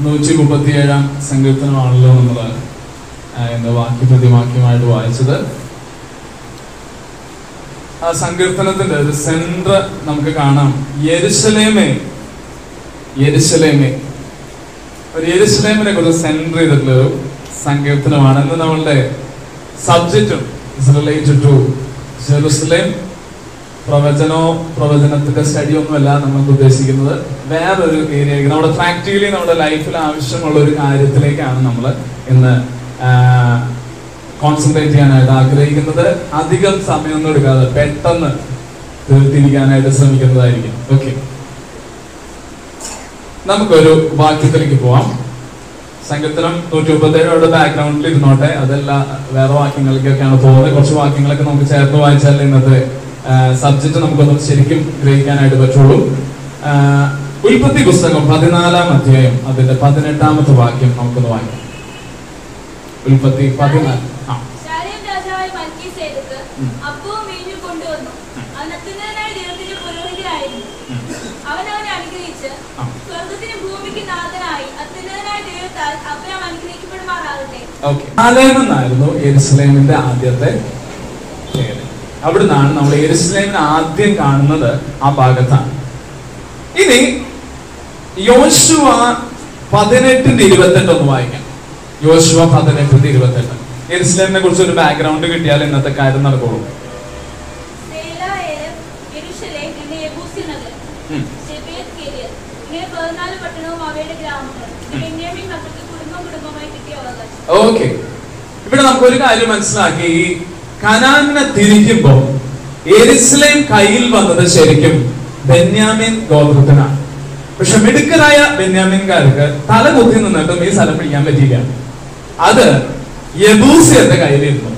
നൂറ്റി മുപ്പത്തിയേഴാം സങ്കീർത്തനമാണല്ലോ നമ്മൾ വാക്യ പ്രതിവാക്യമായിട്ട് വായിച്ചത്. ആ സങ്കീർത്തനത്തിന്റെ ഒരു സെന്റർ നമുക്ക് കാണാം. യരിശലേമേ യരിശലേമേ. ഒരു യരിശലേമിനെ കുറിച്ച് സെന്റർ ചെയ്തിട്ടുള്ള ഒരു സങ്കീർത്തനമാണ് ഇന്ന് നമ്മളുടെ സബ്ജക്റ്റും ഇസ് റിലേറ്റഡ് ടു ജെറുസലേം. പ്രവചനോ പ്രവചനത്തിന്റെ സ്റ്റഡി ഒന്നുമല്ല നമുക്ക് ഉദ്ദേശിക്കുന്നത്. വേറൊരു ഏരിയ നമ്മുടെ പ്രാക്ടിക്കലി നമ്മുടെ ലൈഫിൽ ആവശ്യമുള്ള ഒരു കാര്യത്തിലേക്കാണ് നമ്മൾ ഇന്ന് കോൺസെൻട്രേറ്റ് ചെയ്യാനായിട്ട് ആഗ്രഹിക്കുന്നത്. അധികം സമയമൊന്നും എടുക്കാതെ പെട്ടെന്ന് തീർത്തിരിക്കാനായിട്ട് ശ്രമിക്കുന്നതായിരിക്കും. ഓക്കെ നമുക്കൊരു വാക്യത്തിലേക്ക് പോവാം. സങ്കീർത്തനം നൂറ്റി മുപ്പത്തേഴോടെ ബാക്ക്ഗ്രൗണ്ടിൽ ഇരുന്നോട്ടെ. അതല്ല വേറെ വാക്യങ്ങളിലേക്കൊക്കെയാണ് പോകുന്നത് കുറച്ച് വാക്യങ്ങളൊക്കെ നമുക്ക് ചേർത്ത് വായിച്ചാൽ ഇന്നത്തെ സബ്ജക്റ്റ് നമുക്കൊന്ന് ശരിക്കും ഗ്രഹിക്കാനായിട്ട് പറ്റുള്ളൂ. ഉൽപ്പത്തി പുസ്തകം പതിനാലാം അധ്യായം അതിന്റെ പതിനെട്ടാമത്തെ വാക്യം നമുക്കൊന്ന് വായിക്കാം. ഉൽപ്പത്തി പതിനാല്. ായിരുന്നു എരുസലേമിന്റെ ആദ്യത്തെ അവിടുന്നാണ് നമ്മൾ എരുസലേമിനെ ആദ്യം കാണുന്നത് ആ ഭാഗത്താണ്. ഇനി യോശുവ പതിനെട്ടിന്റെ ഇരുപത്തെട്ട് ഒന്ന് വായിക്കാം. യോശുവ പതിനെട്ടിന്റെ ഇരുപത്തെട്ട്. എരുസലേമിനെ കുറിച്ച് ഒരു ബാക്ക്ഗ്രൗണ്ട് കിട്ടിയാൽ ഇന്നത്തെ കാര്യം നടക്കുള്ളൂ. ഓക്കെ ഇവിടെ നമുക്ക് ഒരു കാര്യം മനസ്സിലാക്കി. ഈ കനാനിനെ തിരിക്കുമ്പോ എരിസ്ലേം കയ്യിൽ വന്നത് ശരിക്കും ബെന്യാമിൻ ഗോത്രത്തിനാണ്. പക്ഷെ മിടുക്കരായ ബെന്യാമിൻകാർക്ക് തല കുത്തി നിന്നിട്ടും ഈ സ്ഥലം പിടിക്കാൻ പറ്റിയില്ല. അത് യബൂസിയന്റെ കയ്യിലിരുന്നു.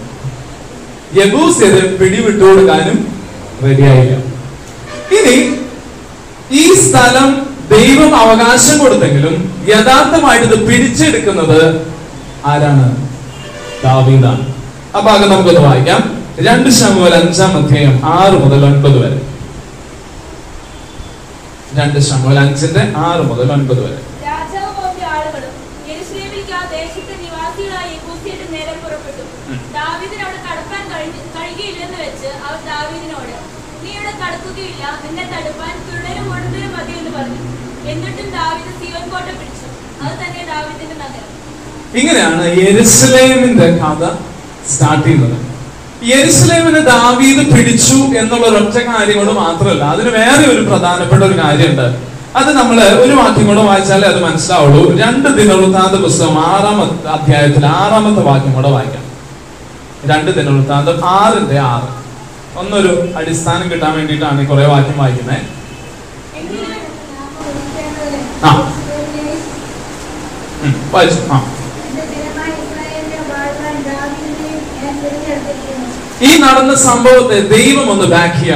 യബൂസിയത് പിടിവിട്ടു കൊടുക്കാനും റെഡിയായില്ല. ഇനി ഈ സ്ഥലം ദൈവം അവകാശം കൊടുത്തെങ്കിലും യഥാർത്ഥമായിട്ട് ഇത് പിടിച്ചെടുക്കുന്നത് ആരാണ്? ദാവീദാണ്. ആ ഭാഗം നമുക്കൊന്ന് വായിക്കാം. രണ്ട് ശമുവൽ അഞ്ചാം അധ്യായം ആറ് മുതൽ ഒൻപത് വരെ. രണ്ട് ശമുവൽ അഞ്ചിന്റെ ആറ് മുതൽ ഒൻപത് വരെ. ഇങ്ങനെയാണ് യെരുസലേമിന്റെ കഥ സ്റ്റാർട്ട് ചെയ്യുന്നത്. യെരുസലേമിനെ ദാവീദ് പിടിച്ചു എന്നുള്ള ഒരൊറ്റ കാര്യം കൊണ്ട് മാത്രമല്ല അതിന് വേറെ ഒരു പ്രധാനപ്പെട്ട ഒരു കാര്യമുണ്ട്. അത് നമ്മൾ ഒരു വാക്യം കൂടെ വായിച്ചാലേ അത് മനസ്സിലാവുള്ളൂ. രണ്ട് ദിനവൃത്താന്ത പുസ്തകം ആറാമത്തെ അധ്യായത്തിൽ ആറാമത്തെ വാക്യം കൂടെ വായിക്കാം. രണ്ട് ദിനവൃത്താന്തം ആറിന്റെ ആറ്. ഒന്നൊരു അടിസ്ഥാനം കിട്ടാൻ വേണ്ടിയിട്ടാണ് ഈ കുറെ വാക്യം വായിക്കുന്നത് ആ. വായിച്ചു. ആ. ഈ നടന്ന സംഭവത്തെ ദൈവം ഒന്ന് ബാക്ക്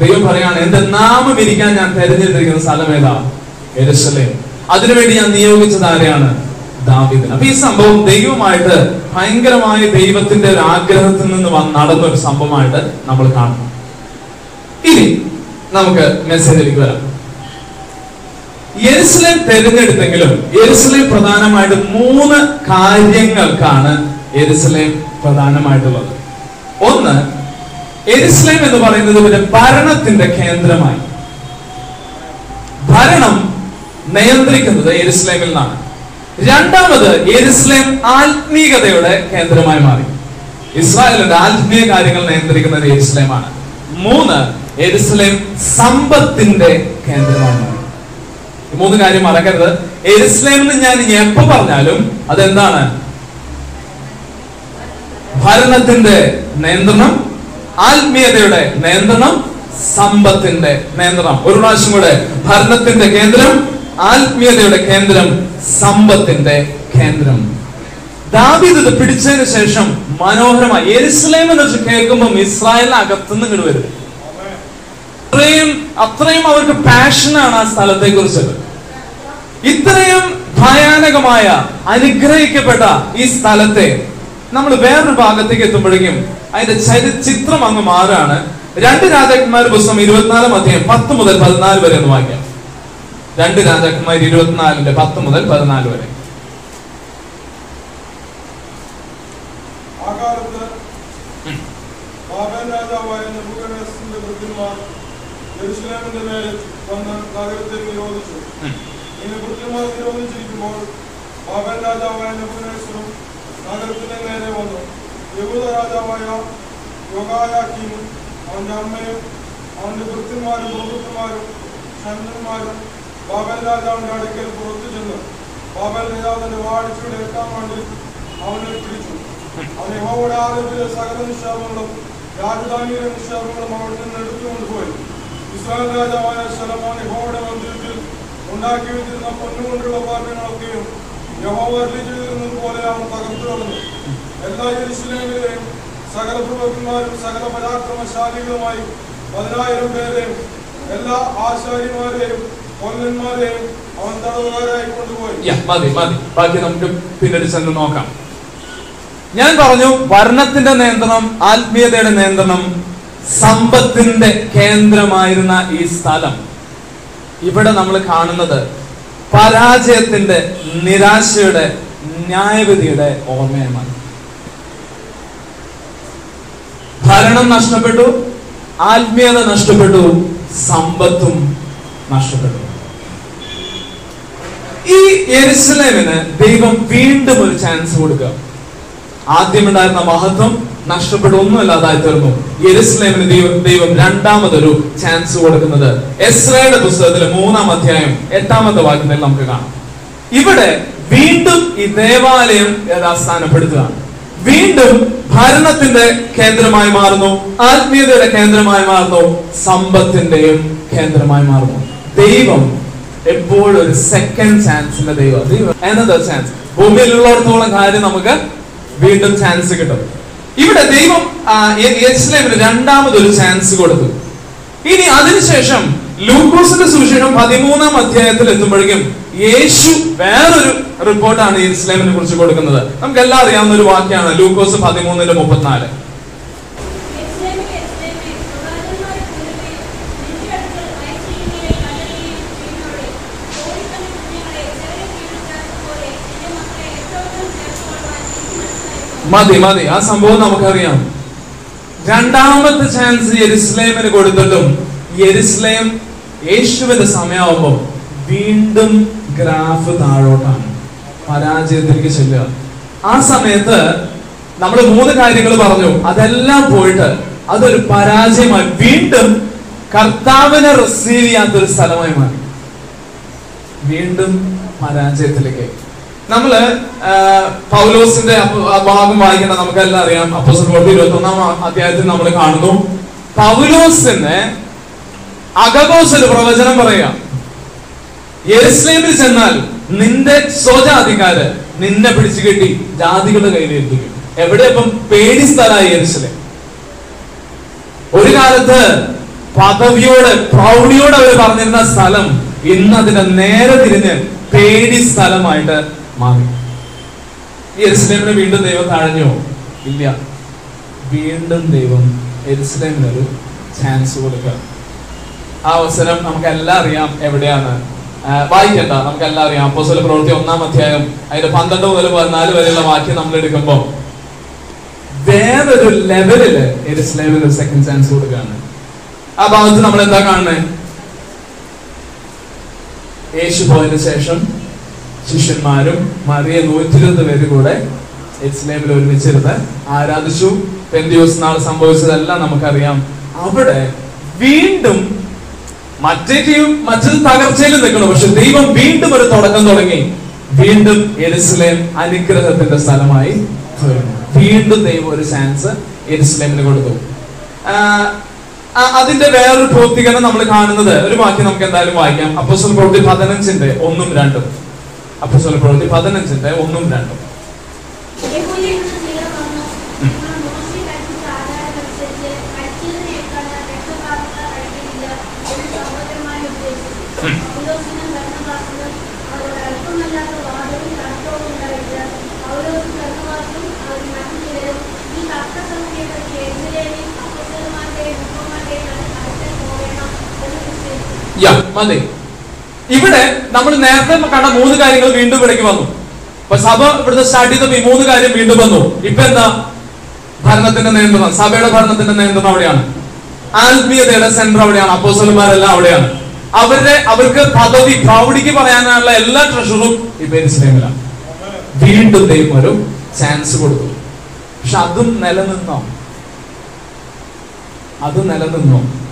ദൈവം പറയാണ് എന്റെ നാമം ഇരിക്കാൻ ഞാൻ തെരഞ്ഞെടുത്തിരിക്കുന്ന സ്ഥലം ഏതാ? എരുസലേം അതിനുവേണ്ടി ഞാൻ നിയോഗിച്ചത് ആരെയാണ്? ദാവിദിന് അപ്പൊ ഈ സംഭവം ദൈവമായിട്ട് ഭയങ്കരമായ ദൈവത്തിന്റെ ഒരു ആഗ്രഹത്തിൽ നിന്ന് നടന്ന ഒരു സംഭവമായിട്ട് നമ്മൾ കാണുന്നു ഇനി നമുക്ക് മെസ്സേജിലേക്ക് വരാം. യെരുസലേം തെരഞ്ഞെടുത്തെങ്കിലും യെരുസലേം പ്രധാനമായിട്ട് മൂന്ന് കാര്യങ്ങൾക്കാണ് യെരുസലേം പ്രധാനമായിട്ടുള്ളത്. ഒന്ന് എരിസ്ലേം എന്ന് പറയുന്നത് ഒരു ഭരണത്തിന്റെ കേന്ദ്രമായി. ഭരണം നിയന്ത്രിക്കുന്നത് എരുസ്ലേമിൽ നിന്നാണ്. രണ്ടാമത് എരുസ്ലേം ആത്മീയതയുടെ കേന്ദ്രമായി മാറി. ഇസ്രായേലിന്റെ ആത്മീയ കാര്യങ്ങൾ നിയന്ത്രിക്കുന്നത് ആണ് മൂന്ന് എരുസ്ലേം സമ്പത്തിന്റെ കേന്ദ്രമായി മാറി. മൂന്ന് കാര്യം മറക്കരുത്. എരുസ്ലേം എന്ന് ഞാൻ എപ്പോ പറഞ്ഞാലും അതെന്താണ്? ഭരണത്തിന്റെ നിയന്ത്രണം ആത്മീയതയുടെ നിയന്ത്രണം സമ്പത്തിന്റെ നിയന്ത്രണം. ഒരു പ്രാവശ്യം കൂടെ ഭരണത്തിന്റെ കേന്ദ്രം ആത്മീയതയുടെ കേന്ദ്രം സമ്പത്തിന്റെ കേന്ദ്രം. ദാവീദ് ഇത് പിടിച്ചതിന് ശേഷം മനോഹരമായി എരുസലേം എന്ന് വെച്ച് കേൾക്കുമ്പോൾ ഇസ്രായേലിന് അകത്തുനിന്ന് ഇങ്ങോട്ട് വരും. അത്രയും അത്രയും അവർക്ക് പാഷനാണ് ആ സ്ഥലത്തെ കുറിച്ചത് ഇത്രയും ഭയാനകമായ അനുഗ്രഹിക്കപ്പെട്ട ഈ സ്ഥലത്തെ നമ്മൾ വേറൊരു ഭാഗത്തേക്ക് എത്തുമ്പോഴേക്കും അതിന്റെ ചരി- ചിത്രം അങ്ങ് മാറാണ്. രണ്ട് രാജാക്കന്മാരുടെ പുസ്തകം ഇരുപത്തിനാലാം അധ്യായം പത്ത് മുതൽ പതിനാല് വരെ ഒന്ന് വായിക്കാം. രണ്ട് രാജാക്കന്മാർ ഇരുപത്തിനാലിന്റെ പത്ത് മുതൽ പതിനാല് വരെ. നഗരത്തെ നിരോധിച്ചു ഉം. ഇങ്ങനെ ഭൃത്യന്മാർ നിരോധിച്ചിരിക്കുമ്പോൾ രാജാവായ നെബൂഖദ്നേസറും നഗരത്തിന്റെ നേരെ വന്നു. യഹൂദ രാജാവായ യോഗായാക്കീമും അവന്റെ അമ്മയും അവന്റെ വൃത്തിന്മാരും പ്രഭുക്കന്മാരും ഷണ്ഡന്മാരും ബാബൽ രാജാവിന്റെ അടുക്കൽ പുറത്തു ചെന്നു. ബാബൽ രാജാവിന്റെ വാഴ്ചയുടെ എട്ടാം ആണ്ടിൽ അവനെ പിടിച്ചു. അവൻ യഹോവയുടെ ആലയത്തിലെ സകല നിക്ഷേപങ്ങളും രാജധാനിയിലെ നിക്ഷേപങ്ങളും അവിടെ നിന്ന് എടുത്തുകൊണ്ടുപോയി ഇസ്രായേൽ രാജാവായ ശലമോൻ യഹോവയുടെ മന്ദിരത്തിൽ ഉണ്ടാക്കി വെച്ചിരുന്ന പൊന്നുകൊണ്ടുള്ള പാത്രങ്ങളൊക്കെയും യഹോവ അരുളി പോലെ അവൻ തകർത്തു കളഞ്ഞു. എല്ലാ യെരൂശലേമിലെയും സകല പ്രഭുക്കന്മാരും സകല പരാക്രമശാലികളുമായി പതിനായിരം പേരെയും എല്ലാ ആശാരിമാരെയും കൊല്ലന്മാരെയും അവൻ തടവുകാരായി കൊണ്ടുപോയി. മതി മതി. ബാക്കി നമുക്ക് പിന്നീട് ചെന്ന് നോക്കാം. ഞാൻ പറഞ്ഞു വർണത്തിന്റെ നിയന്ത്രണം ആത്മീയതയുടെ നിയന്ത്രണം സമ്പത്തിന്റെ കേന്ദ്രമായിരുന്ന ഈ സ്ഥലം. ഇവിടെ നമ്മൾ കാണുന്നത് പരാജയത്തിന്റെ നിരാശയുടെ ന്യായവിധിയുടെ ഓർമ്മയമാണ് ഭരണം നഷ്ടപ്പെട്ടു ആത്മീയത നഷ്ടപ്പെട്ടു സമ്പത്തും നഷ്ടപ്പെട്ടു. ഈ എരുസലേമിന് ദൈവം വീണ്ടും ഒരു ചാൻസ് കൊടുക്കുക. ആദ്യമുണ്ടായിരുന്ന മഹത്വം നഷ്ടപ്പെട്ടു ഒന്നുമില്ലാതായി തീർന്നു. യെരുസലേമിന് ദൈവം ദൈവം രണ്ടാമതൊരു ചാൻസ് കൊടുക്കുന്നത്. എസ്രയുടെ പുസ്തകത്തിലെ മൂന്നാം അധ്യായം എട്ടാമത്തെ വാക്യത്തിൽ നമുക്ക് കാണാം. ഇവിടെ വീണ്ടും ഈ ദേവാലയം യഥാസ്ഥാനപ്പെടുത്തുകയാണ്. വീണ്ടും ഭരണത്തിന്റെ കേന്ദ്രമായി മാറുന്നു ആത്മീയതയുടെ കേന്ദ്രമായി മാറുന്നു സമ്പത്തിന്റെയും കേന്ദ്രമായി മാറുന്നു. ദൈവം എപ്പോഴും ഒരു സെക്കൻഡ് ചാൻസിന്റെ ദൈവം. ദൈവം ചാൻസ് ഭൂമിയിലുള്ളിടത്തോളം കാര്യം നമുക്ക് വീണ്ടും ചാൻസ് കിട്ടും. ഇവിടെ ദൈവം യെസ്ലേമിന് രണ്ടാമതൊരു ചാൻസ് കൊടുത്തു. ഇനി അതിനുശേഷം ലൂക്കോസിന്റെ സുവിശേഷം പതിമൂന്നാം അധ്യായത്തിൽ എത്തുമ്പോഴേക്കും യേശു വേറൊരു റിപ്പോർട്ടാണ് ഇസ്ലാമിനെ കുറിച്ച് കൊടുക്കുന്നത്. നമുക്ക് എല്ലാം അറിയാവുന്ന ഒരു വാക്യാണ് ലൂക്കോസ് പതിമൂന്നിന്റെ മുപ്പത്തിനാല്. മതി മതി. ആ സംഭവം നമുക്കറിയാം. രണ്ടാമത്തെ ചാൻസ് യെരുസലേമിന് കൊടുത്തിട്ടും യെരുസലേം യേശുവിന്റെ സമയമാകുമ്പോൾ വീണ്ടും ഗ്രാഫ് താഴോട്ടാണ്. പരാജയത്തിലേക്ക് ചെല്ലുക. ആ സമയത്ത് നമ്മൾ മൂന്ന് കാര്യങ്ങൾ പറഞ്ഞു. അതെല്ലാം പോയിട്ട് അതൊരു പരാജയമായി വീണ്ടും കർത്താവിനെ റിസീവ് ചെയ്യാത്തൊരു സ്ഥലമായി മാറി. വീണ്ടും പരാജയത്തിലേക്ക്. നമ്മൾ പൗലോസിന്റെ ഭാഗം വായിക്കുന്ന നമുക്കെല്ലാം അറിയാം. അപ്പോസ്റ്റൽ പ്രവൃത്തി ഇരുപത്തി ഒന്നാം അധ്യായത്തിൽ നമ്മൾ കാണുന്നു. പൗലോസിന് അഗബോസ് ഒരു പ്രവചനം പറയാം യെരുസലേമിൽ ചെന്നാൽ നിന്റെ സ്വജാതിക്കാര് നിന്നെ പിടിച്ചു കെട്ടി ജാതികളുടെ കയ്യിൽ ഏൽപ്പിക്കും. എവിടെ ഇപ്പം പേടി സ്ഥലമായി യെരുസലേം? ഒരു കാലത്ത് പദവിയോട് പ്രൗഢിയോട് അവർ പറഞ്ഞിരുന്ന സ്ഥലം ഇന്ന് അതിന്റെ നേരെ തിരിഞ്ഞ് പേടി സ്ഥലമായിട്ട് മാറി. യെരുസലേമിന് വീണ്ടും ദൈവം തഴഞ്ഞോ? ഇല്ല. വീണ്ടും ദൈവം യെരുസലേമിന് ഒരു ചാൻസ് കൊടുക്കുക. ആ അവസരം നമുക്ക് എല്ലാം അറിയാം എവിടെയാണ്. വായിക്കണ്ട നമുക്ക് എല്ലാം അറിയാം. അപ്പോസ്തല പ്രവൃത്തി ഒന്നാം അധ്യായം അതിന്റെ പന്ത്രണ്ട് മുതൽ പതിനാല് വരെയുള്ള വാക്യം നമ്മൾ എടുക്കുമ്പോൾ വേറൊരു ലെവലിൽ എരുസലേമിന് ഒരു സെക്കൻഡ് ചാൻസ് കൊടുക്കുകയാണ്. ആ ഭാഗത്ത് നമ്മൾ എന്താ കാണുന്നത്? യേശു പോയതിനു ശേഷം ശിഷ്യന്മാരും മറിയ നൂറ്റിരുപത് പേര് കൂടെ എരുസലേമിൽ ഒരുമിച്ചിരുന്ന് ആരാധിച്ചു. പെന്തിയോസ് നാൾ സംഭവിച്ചതെല്ലാം നമുക്കറിയാം. അവിടെ വീണ്ടും മറ്റേ ടീം മറ്റൊരു തകർച്ചയിൽ നിൽക്കണം പക്ഷെ ദൈവം വീണ്ടും ഒരു തുടക്കം തുടങ്ങി. വീണ്ടും എരുസലേം അനുഗ്രഹത്തിന്റെ സ്ഥലമായി വീണ്ടും ദൈവം ഒരു ചാൻസ് എരുസലേമിന് കൊടുത്തു. അതിന്റെ വേറൊരു പൂർത്തീകരണം നമ്മൾ കാണുന്നത്. ഒരു വാക്യം നമുക്ക് എന്തായാലും വായിക്കാം. അപ്പോസ്തല പ്രവൃത്തി പതിനഞ്ചിന്റെ ഒന്നും രണ്ടും. അപ്പോസ്തല പ്രവൃത്തി പതിനഞ്ചിന്റെ ഒന്നും രണ്ടും. യഹൂദയിൽ നിന്ന് ചിലർ ഇവിടെ നമ്മൾ നേരത്തെ കണ്ട മൂന്ന് കാര്യങ്ങൾ വീണ്ടും ഇവിടേക്ക് വന്നു. അപ്പൊ സഭ ഇവിടുന്ന് സ്റ്റാർട്ട് ചെയ്തപ്പോ ഈ മൂന്ന് കാര്യം വീണ്ടും വന്നു. ഇപ്പൊ എന്താ? ഭരണത്തിന്റെ നിയന്ത്രണം. സഭയുടെ ഭരണത്തിന്റെ നിയന്ത്രണം അവിടെയാണ്. ആത്മീയതയുടെ സെന്റർ അവിടെയാണ്. അപ്പോസലന്മാരെല്ലാം അവിടെയാണ്. അവരുടെ അവർക്ക് പദവി പ്രൗഢിക്ക് പറയാനുള്ള എല്ലാ ട്രഷറും ഈ ഇസ്ലേമിലാണ് വീണ്ടും ദൈവം ഒരു ചാൻസ് കൊടുത്തു. പക്ഷെ അതും നിലനിന്നോ? അതും നിലനിന്നോ?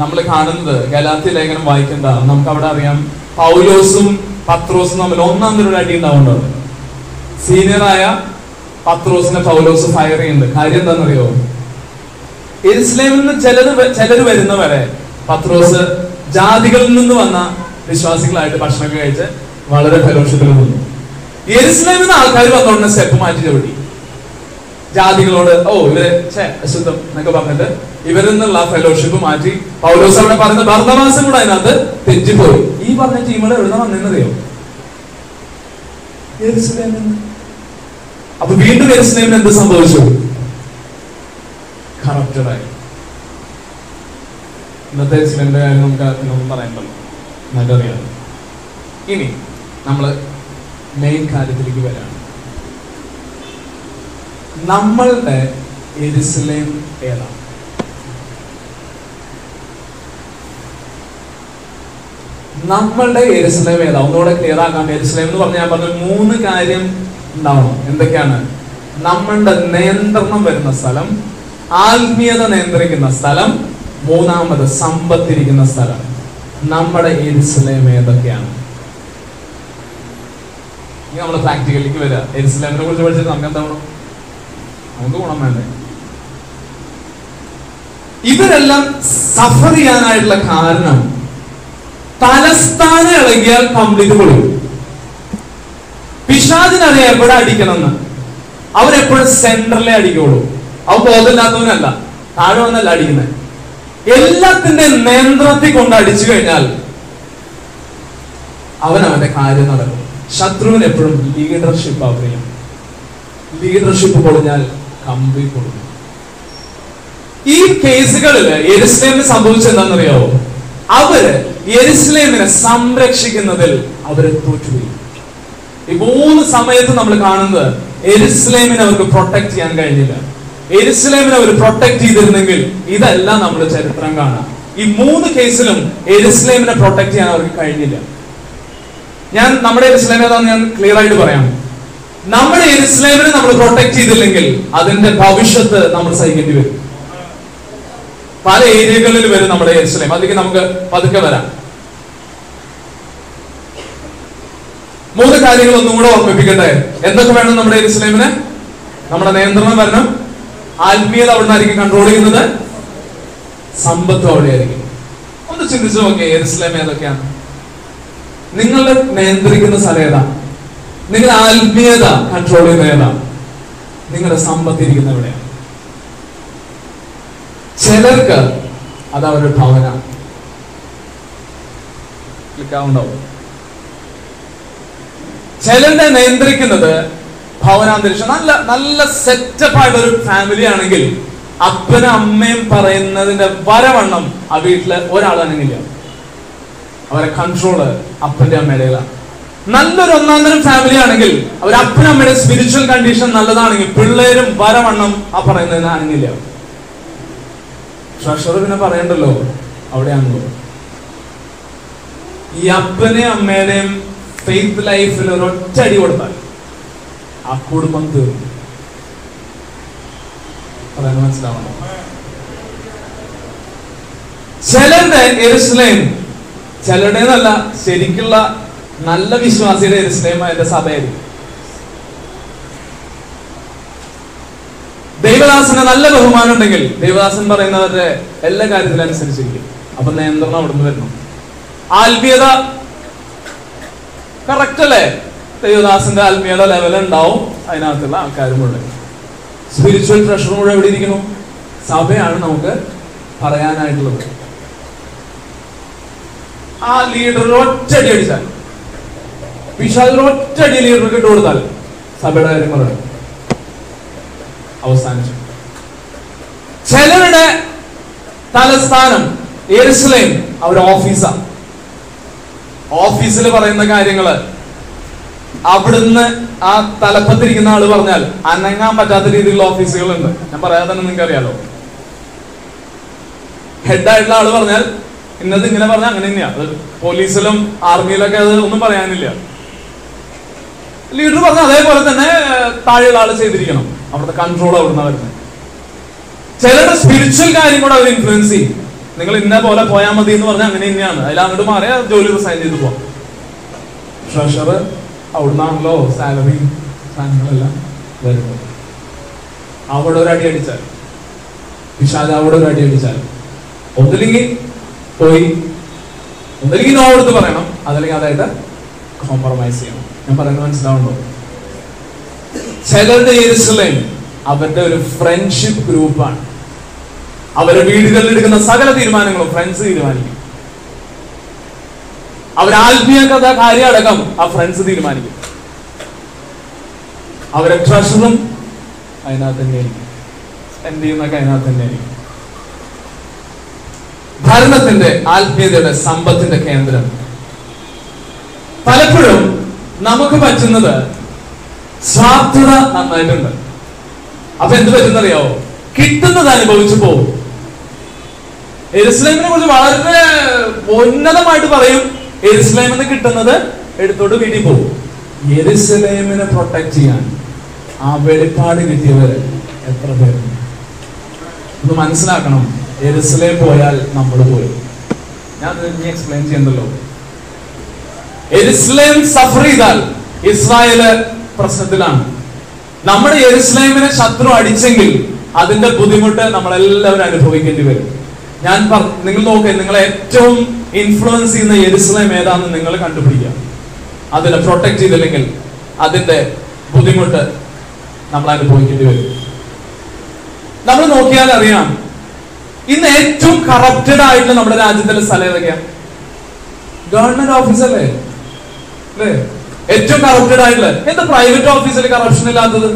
നമ്മൾ കാണുന്നത് ഗലാത്തി ലേഖനം വായിക്കണ്ട നമുക്ക് അവിടെ അറിയാം പൗലോസും പത്രോസും തമ്മിൽ ഒന്നാം തരം അടി ഉണ്ടാവുന്നുണ്ട് സീനിയറായ പത്രോസിനെ പൗലോസ് ഫയർ ചെയ്യുന്നുണ്ട്. കാര്യം എന്താണെന്നറിയോ? എരുസലേമിൽ നിന്ന് ചിലർ ചിലർ വരുന്നവരെ പത്രോസ് ജാതികളിൽ നിന്ന് വന്ന വിശ്വാസികളായിട്ട് ഭക്ഷണം കഴിച്ച് വളരെ ഫലോഷത്തിൽ നിന്നു. എരുസലേമിൽ നിന്ന് ആൾക്കാർ വന്നോണ്ട് സ്റ്റെപ്പ് മാറ്റി ചവിട്ടി. ജാതികളോട് ഓ ഇവർ അശുദ്ധം എന്നൊക്കെ പറഞ്ഞിട്ട് ഇവരിൽ നിന്നുള്ള ഫെലോഷിപ്പ് മാറ്റി പൗലോസ് അവിടെ പറയുന്ന ഭർണവാസം കൂടെ അതിനകത്ത് തെറ്റിപ്പോയി. ഈ പറഞ്ഞ ടീമുകൾ എവിടെ നിന്ന്. അപ്പൊ വീണ്ടും യെരുസലേമിന് എന്ത് സംഭവിച്ചു? കറപ്റ്റഡായി ഇന്നത്തെ യെരുസലേമിന്റെ കാര്യം നമുക്ക് അതിനൊന്നും പറയണ്ടല്ലോ. നല്ലറിയാം ഇനി നമ്മൾ മെയിൻ കാര്യത്തിലേക്ക് വരാണ് നമ്മളുടെ എരുസലേം ഏതാണ് നമ്മളുടെ എരുസലേം ഏതാ? ഒന്നുകൂടെ ക്ലിയർ ആക്കാം. എരുസലേം എന്ന് പറഞ്ഞാൽ പറഞ്ഞ മൂന്ന് കാര്യം ഉണ്ടാവണം. എന്തൊക്കെയാണ്? നമ്മളുടെ നിയന്ത്രണം വരുന്ന സ്ഥലം ആത്മീയത നിയന്ത്രിക്കുന്ന സ്ഥലം മൂന്നാമത് സമ്പത്തിരിക്കുന്ന സ്ഥലം. നമ്മുടെ എരുസലേം ഏതൊക്കെയാണ്? നമ്മൾ പ്രാക്ടിക്കലിലേക്ക് വരിക എരുസലേമിനെ കുറിച്ച് പഠിച്ചിട്ട് നമുക്ക് എന്താ നമുക്ക് ഗുണം വേണ്ടേ? ഇവരെല്ലാം സഫർ ചെയ്യാനായിട്ടുള്ള കാരണം തലസ്ഥാനം ഇളകിയാൽ കംപ്ലീറ്റ് പൊളിയും. പിശാദിനറിയാം എവിടെ അടിക്കണമെന്ന്. അവരെപ്പോഴും സെന്ററിലെ അടിക്കുള്ളൂ. അവ ബോധമില്ലാത്തവനല്ല. താഴെ വന്നല്ല അടിക്കുന്നത്. എല്ലാത്തിന്റെ നിയന്ത്രണത്തിൽ കൊണ്ട് അടിച്ചു കഴിഞ്ഞാൽ അവൻ അവന്റെ കാര്യം നടക്കും. ശത്രുവിന് എപ്പോഴും ലീഡർഷിപ്പ് അവരെയും ലീഡർഷിപ്പ് പൊളിഞ്ഞാൽ കമ്പി കൊടുക്കും. ഈ കേസുകളിൽ എരുസലേമിന് സംഭവിച്ചെന്താണെന്നറിയാവോ അവർ എരുസ്ലേമിനെ സംരക്ഷിക്കുന്നതിൽ അവർ തോറ്റുപോയി. ഈ മൂന്ന് സമയത്ത് നമ്മൾ കാണുന്നത് എരുസ്ലേമിനെ അവർക്ക് പ്രൊട്ടക്ട് ചെയ്യാൻ കഴിഞ്ഞില്ല. എരുസലേമിനെ അവർ പ്രൊട്ടക്ട് ചെയ്തിരുന്നെങ്കിൽ ഇതെല്ലാം നമ്മൾ ചരിത്രം കാണാം. ഈ മൂന്ന് കേസിലും എരുസലേമിനെ പ്രൊട്ടക്ട് ചെയ്യാൻ അവർക്ക് കഴിഞ്ഞില്ല. ഞാൻ നമ്മുടെ എരുസലേം ഞാൻ ക്ലിയർ ആയിട്ട് പറയാം. നമ്മുടെ ഇസ്ലാമിനെ നമ്മൾ പ്രൊട്ടക്ട് ചെയ്തില്ലെങ്കിൽ അതിന്റെ ഭവിഷ്യത്ത് നമ്മൾ സഹിക്കേണ്ടി വരും. പല ഏരിയകളിൽ വരും നമ്മുടെ ഇസ്ലാം അതിലേക്ക് നമുക്ക് പതുക്കെ വരാം. മൂന്ന് കാര്യങ്ങൾ ഒന്നും കൂടെ ഓർമ്മിപ്പിക്കട്ടെ. എന്തൊക്കെ വേണം നമ്മുടെ ഇസ്ലാമിന് നമ്മുടെ നിയന്ത്രണം വരണം. ആത്മീയത അവിടെ നിന്നായിരിക്കും കൺട്രോൾ ചെയ്യുന്നത്. സമ്പത്ത് അവിടെ ആയിരിക്കും ഒന്ന് ചിന്തിച്ചു നോക്കിയേ ഇസ്ലാം ഏതൊക്കെയാണ്? നിങ്ങളുടെ നിയന്ത്രിക്കുന്ന സ്ഥലം ഏതാ നിങ്ങളുടെ ആത്മീയത കൺട്രോൾ നിങ്ങളുടെ സമ്പത്ത് ഇരിക്കുന്ന എവിടെയാണ്? ചിലർക്ക് അത് അവരുടെ ഭവന. ക്ലിക്കാവുണ്ടാവും ചിലരുടെ നിയന്ത്രിക്കുന്നത് ഭവനാന്തരീക്ഷം. നല്ല നല്ല സെറ്റപ്പ് ആയിട്ട് ഒരു ഫാമിലി ആണെങ്കിൽ അപ്പനും അമ്മയും പറയുന്നതിന്റെ വരവണ്ണം ആ വീട്ടിൽ അനങ്ങില്ല അവരെ കൺട്രോൾ അപ്പന്റെ അമ്മയുടെയിലാണ് നല്ലൊരു ഒന്നാം തരം ഫാമിലി ആണെങ്കിൽ അവർ അപ്പനമ്മയുടെ സ്പിരിച്വൽ കണ്ടീഷൻ നല്ലതാണെങ്കിൽ പിള്ളേരും വരവണ്ണം ആ പറയുന്നതിന് ആണെങ്കില്ല ട്രഷർ പിന്നെ പറയണ്ടല്ലോ അവിടെയാണല്ലോ ഈ അപ്പനെ അമ്മേനെയും ഫെയ്ത്ത് ലൈഫിൽ ഒരൊറ്റ അടി കൊടുത്താൽ ആ കുടുംബം തീർന്നു. പറയാൻ മനസ്സിലാവണം ചിലരുടെ എരുസലേം ചിലരുടെ ശരിക്കുള്ള നല്ല വിശ്വാസിയുടെ എരുസലേം എന്റെ സഭയായിരിക്കും ദൈവദാസന് നല്ല ബഹുമാനം ഉണ്ടെങ്കിൽ ദൈവദാസൻ പറയുന്നവരുടെ എല്ലാ കാര്യത്തിലും അനുസരിച്ചിരിക്കും. അപ്പൊ നിയന്ത്രണം അവിടുന്ന് വരണം? ആത്മീയത കറക്റ്റ് അല്ലേ? ദൈവദാസന്റെ ആത്മീയത ലെവൽ ഉണ്ടാവും. അതിനകത്തുള്ള ആൾക്കാരും ഉള്ളത് സ്പിരിച്വൽ പ്രഷർ കൂടെ എവിടെ ഇരിക്കുന്നു? സഭയാണ് നമുക്ക് പറയാനായിട്ടുള്ളത്. ആ ലീഡർ ഒറ്റടി അടിച്ചാൽ വിശാൽ അടിയിൽ ലീഡർക്ക് ഇട്ട് കൊടുത്താൽ സഭയുടെ കാര്യം പറയണം അവസാനിച്ചു. ചിലരുടെ തലസ്ഥാനം എരുസലേം അവർ ഓഫീസാണ് ഓഫീസിൽ പറയുന്ന കാര്യങ്ങൾ അവിടുന്ന് ആ തലപ്പത്തിരിക്കുന്ന ആൾ പറഞ്ഞാൽ അനങ്ങാൻ പറ്റാത്ത രീതിയിലുള്ള ഓഫീസുകളുണ്ട്. ഞാൻ പറയാതെ തന്നെ നിങ്ങൾക്ക് അറിയാലോ. ഹെഡായിട്ടുള്ള ആൾ പറഞ്ഞാൽ ഇന്നത് ഇങ്ങനെ പറഞ്ഞാൽ അങ്ങനെ തന്നെയാ. അത് പോലീസിലും ആർമിയിലൊക്കെ അത് ഒന്നും പറയാനില്ല. ലീഡർ പറഞ്ഞ അതേപോലെ തന്നെ താഴെയുള്ള ആൾ ചെയ്തിരിക്കണം. അവിടുത്തെ കൺട്രോൾ അവിടുന്ന് വരുന്നത്. ചിലരുടെ സ്പിരിച്വൽ കാര്യം കൂടെ അവർ ഇൻഫ്ലുവൻസ് ചെയ്യും. നിങ്ങൾ ഇന്ന പോലെ പോയാൽ മതി എന്ന് പറഞ്ഞാൽ അങ്ങനെ തന്നെയാണ്. അതിൽ അങ്ങോട്ട് മാറിയ ജോലി റിസൈൻ ചെയ്ത് പോവാം. ട്രഷർ അവിടുന്നാണല്ലോ സാലറി സാധനങ്ങളെല്ലാം വരുന്നത്. അവിടെ ഒരു അടി അടിച്ചാൽ വിശാല അവിടെ ഒരു അടി അടിച്ചാൽ ഒന്നില്ലെങ്കിൽ പോയി ഒന്നില്ലെങ്കിൽ നോ എടുത്ത് പറയണം. അതല്ലെങ്കിൽ അതായത് കോംപ്രമൈസ് ചെയ്യണം. ഞാൻ പറയുന്നത് മനസ്സിലാവുണ്ടോ? ചിലരുടെ യെരുസലേം അവരുടെ ഒരു ഫ്രണ്ട്ഷിപ്പ് ഗ്രൂപ്പാണ് അവരുടെ വീടുകളിൽ എടുക്കുന്ന സകല തീരുമാനങ്ങളും ഫ്രണ്ട്സ് തീരുമാനിക്കും. അവർ ആത്മീയ കഥ കാര്യം അടക്കം ആ ഫ്രണ്ട്സ് തീരുമാനിക്കും. അവരെ ട്രഷറും അതിനകത്ത് തന്നെയായിരിക്കും. സ്പെൻഡ് ചെയ്യുന്നൊക്കെ അതിനകത്ത് തന്നെയായിരിക്കും. ഭരണത്തിന്റെ ആത്മീയതയുടെ സമ്പത്തിന്റെ കേന്ദ്രം. പലപ്പോഴും നമുക്ക് പറ്റുന്നത് സ്വാർത്ഥത നന്നായിട്ടുണ്ട്. അപ്പൊ എന്ത് പറ്റുന്നറിയോ? കിട്ടുന്നത് അനുഭവിച്ചു പോകും. എരുസലേമിനെ കുറിച്ച് വളരെ ഉന്നതമായിട്ട് പറയും. എരുസ്ലൈമിന് കിട്ടുന്നത് എടുത്തോട്ട് വീട്ടിൽ പോകും. എരുസലേമിനെ പ്രൊട്ടക്ട് ചെയ്യാൻ ആ വെളിപ്പാട് കിട്ടിയവര് എത്ര പേരുണ്ട് ഒന്ന് മനസ്സിലാക്കണം. എരുസലേം പോയാൽ നമ്മൾ പോയി ഞാൻ എക്സ്പ്ലെയിൻ ചെയ്യുന്നല്ലോ എരുസലേം സഫർ ചെയ്താൽ ഇസ്രായേൽ പ്രശ്നത്തിലാണ്. നമ്മുടെ എരുസ്ലേമിനെ ശത്രു അടിച്ചെങ്കിൽ അതിന്റെ ബുദ്ധിമുട്ട് നമ്മളെല്ലാവരും അനുഭവിക്കേണ്ടി വരും. ഞാൻ നിങ്ങൾ നോക്കുക നിങ്ങളെ ഏറ്റവും ഇൻഫ്ലുവൻസ് ചെയ്യുന്ന എരുസലേം ഏതാണെന്ന് നിങ്ങൾ കണ്ടുപിടിക്കുക. അതിനെ പ്രൊട്ടക്ട് ചെയ്തില്ലെങ്കിൽ അതിന്റെ ബുദ്ധിമുട്ട് നമ്മൾ അനുഭവിക്കേണ്ടി വരും. നമ്മൾ നോക്കിയാൽ അറിയാം ഇന്ന് ഏറ്റവും കറപ്റ്റഡ് ആയിട്ടുള്ള നമ്മുടെ രാജ്യത്തിലെ സ്ഥലം ഏതൊക്കെയാ? ഗവൺമെന്റ് ഓഫീസല്ലേ? ഏറ്റവും കറപ്റ്റഡ് ആയിട്ടുള്ള എന്ത് പ്രൈവറ്റ് ഓഫീസിൽ കറപ്ഷൻ ഇല്ലാത്തത്?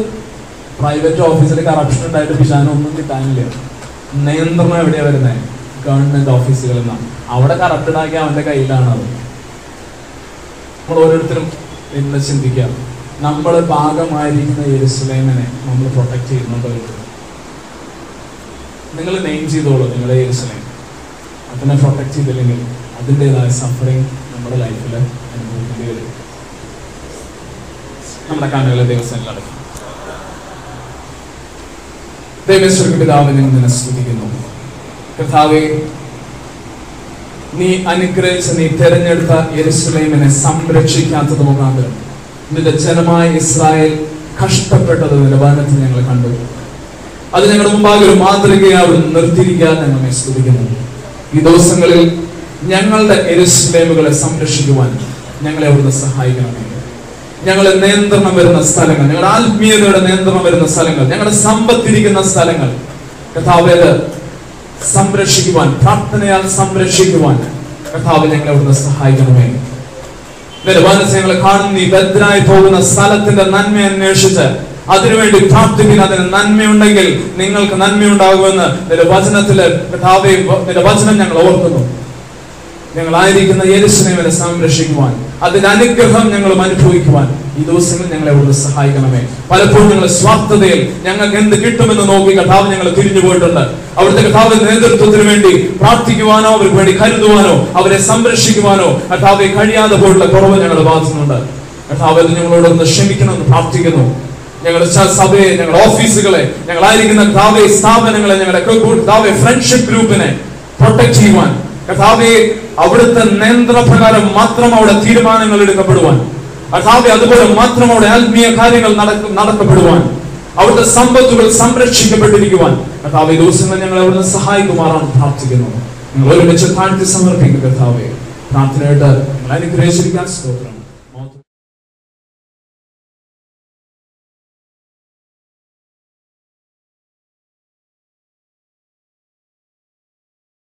പ്രൈവറ്റ് ഓഫീസിൽ കറപ്ഷൻ ഉണ്ടായിട്ട് പിശാനം ഒന്നും കിട്ടാനില്ല. നിയന്ത്രണം എവിടെയാ വരുന്നത് ഗവൺമെന്റ് ഓഫീസുകളിൽ നിന്നാണ്. അവിടെ കറപ്റ്റഡ് ആക്കി അവന്റെ കയ്യിലാണ് അത് നമ്മൾ ഓരോരുത്തരും ഇന്ന് ചിന്തിക്കാം നമ്മൾ ഭാഗമായിരിക്കുന്ന യെരുസലേമിനെ നമ്മൾ പ്രൊട്ടക്ട് ചെയ്യുന്നുണ്ടോ നിങ്ങൾ നെയിം ചെയ്തോളൂ നിങ്ങളുടെ യെരുസലേം. അതിനെ പ്രൊട്ടക്ട് ചെയ്തില്ലെങ്കിൽ അതിന്റെതായ സഫറിങ് നമ്മുടെ ലൈഫിൽ വരും നമ്മുടെ കണ്ണുകളെ ദിവസം അടയ്ക്കും. ദൈവസ്വർക്ക് പിതാവ് നിങ്ങൾ നിന്നെ സ്തുതിക്കുന്നു. കർത്താവെ നീ അനുഗ്രഹിച്ച് നീ തിരഞ്ഞെടുത്ത യെരുസലേമിനെ സംരക്ഷിക്കാത്തത് മുഖാന്തരം നിന്റെ ജനമായ ഇസ്രായേൽ കഷ്ടപ്പെട്ടത് നിലവാരത്തിൽ ഞങ്ങൾ കണ്ടു. അത് ഞങ്ങളുടെ മുമ്പാകെ ഒരു മാതൃകയാവും അവിടെ നിർത്തിയിരിക്കാൻ ഞങ്ങളെ സ്തുതിക്കുന്നു. ഈ ദിവസങ്ങളിൽ ഞങ്ങളുടെ എരുസ്ലേമുകളെ സംരക്ഷിക്കുവാൻ ഞങ്ങളെ അവിടുന്ന് സഹായിക്കണമേ ഞങ്ങളെ നിയന്ത്രണം വരുന്ന സ്ഥലങ്ങൾ ഞങ്ങളുടെ ആത്മീയതയുടെ നിയന്ത്രണം വരുന്ന സ്ഥലങ്ങൾ ഞങ്ങളുടെ സമ്പത്തിരിക്കുന്ന സ്ഥലങ്ങൾ. കഥാവേത് സംരക്ഷിക്കുവാൻ പ്രാർത്ഥനയാൽ സംരക്ഷിക്കുവാൻ കഥാവ് ഞങ്ങളെ അവിടുന്ന് സഹായിക്കണമേ. നിന്റെ ഞങ്ങളെ കാണുന്ന ഈ ബദ്രായി പോകുന്ന സ്ഥലത്തിന്റെ നന്മ അന്വേഷിച്ച് അതിനുവേണ്ടി പ്രാർത്ഥിക്കുന്ന അതിന് നന്മയുണ്ടെങ്കിൽ നിങ്ങൾക്ക് നന്മയുണ്ടാകുമെന്ന് നിന്റെ വചനത്തിൽ കഥാവെ നിന്റെ വചനം ഞങ്ങൾ ഓർക്കുന്നു. ഞങ്ങളായിരിക്കുന്ന യെരുസലേമിനെ സംരക്ഷിക്കുവാൻ അതിന്റെ അനുഗ്രഹം ഞങ്ങളും അനുഭവിക്കുവാൻ ഈ ദിവസങ്ങളിൽ ഞങ്ങളെ ഒന്ന് സഹായിക്കണമേ. പലപ്പോഴും ഞങ്ങൾ സ്വാർത്ഥതയിൽ ഞങ്ങൾക്ക് എന്ത് കിട്ടുമെന്ന് നോക്കി കഥാവ് ഞങ്ങൾ തിരിഞ്ഞു പോയിട്ടുണ്ട്. അവിടുത്തെ കഥാവിന്റെ നേതൃത്വത്തിന് വേണ്ടി പ്രാർത്ഥിക്കുവാനോ അവർക്ക് വേണ്ടി കരുതുവാനോ അവരെ സംരക്ഷിക്കുവാനോ കഥാവെ കഴിയാതെ പോയിട്ടുള്ള കുറവ് ഞങ്ങൾ ബാധിക്കുന്നുണ്ട്. കഥാവ് ഞങ്ങളോടൊന്ന് ക്ഷമിക്കണമെന്ന് പ്രാർത്ഥിക്കുന്നു. ഞങ്ങളുടെ സഭയെ ഞങ്ങളുടെ ഓഫീസുകളെ ഞങ്ങളായിരിക്കുന്ന കഥാവെ സ്ഥാപനങ്ങളെ ഞങ്ങളുടെ ഫ്രണ്ട്ഷിപ്പ് ഗ്രൂപ്പിനെ പ്രൊട്ടക്ട് ചെയ്യുവാൻ കഥാവെ അവിടുത്തെ നിയന്ത്രണപ്രകാരം മാത്രം അവിടെ തീരുമാനങ്ങൾ എടുക്കപ്പെടുവാൻ. കഥാവെ അതുപോലെ മാത്രം അവിടെ ആത്മീയ കാര്യങ്ങൾ നടക്ക- നടക്കപ്പെടുവാൻ. അവിടുത്തെ സമ്പത്തുകൾ സംരക്ഷിക്കപ്പെട്ടിരിക്കുവാൻ. കഥാവെ ദിവസങ്ങൾ ഞങ്ങൾ അവിടുന്ന് സഹായിക്കുമാറാണ് പ്രാർത്ഥിക്കുന്നത്. നിങ്ങൾ ഒരുമിച്ച് താഴ്ത്തി സമർപ്പിക്കും കഥാവെ പ്രാർത്ഥനയായിട്ട് നിങ്ങൾ അനുഗ്രഹിച്ചിരിക്കാൻ സ്തോത്രം.